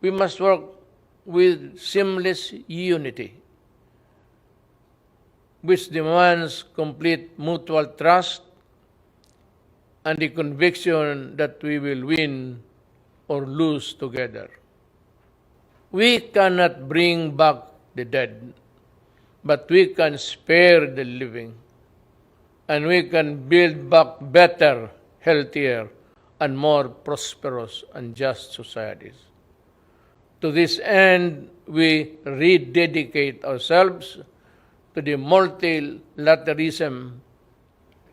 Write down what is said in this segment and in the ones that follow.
we must work with seamless unity, which demands complete mutual trust and the conviction that we will win or lose together. We cannot bring back the dead, but we can spare the living, and we can build back better, healthier, and more prosperous and just societies. To this end, we rededicate ourselves to the multilateralism.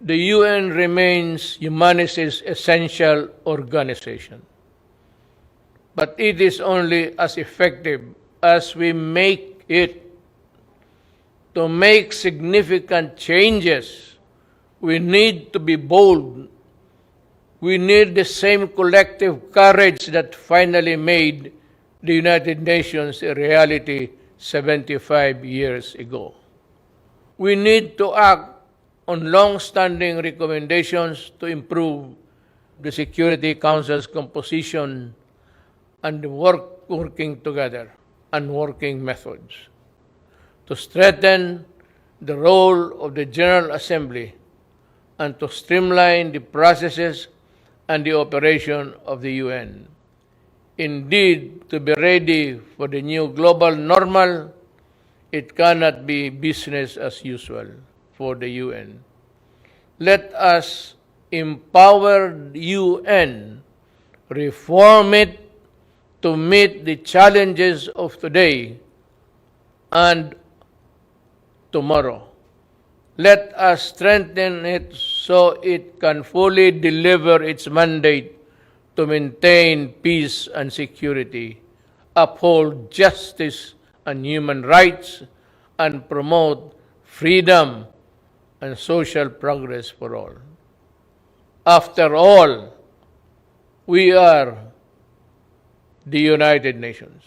The UN remains humanity's essential organization, but it is only as effective as we make it. To make significant changes, we need to be bold we need the same collective courage that finally made the United Nations reality 75 years ago. We need to act on long-standing recommendations to improve the Security Council's composition and work working together and working methods to strengthen the role of the General Assembly and to streamline the processes and the operation of the UN. Indeed, to be ready for the new global normal, it cannot be business as usual for the UN. Let us empower UN, reform it to meet the challenges of today and tomorrow. Let us strengthen it so it can fully deliver its mandate to maintain peace and security, uphold justice and human rights, and promote freedom and social progress for all. After all, we are the United Nations.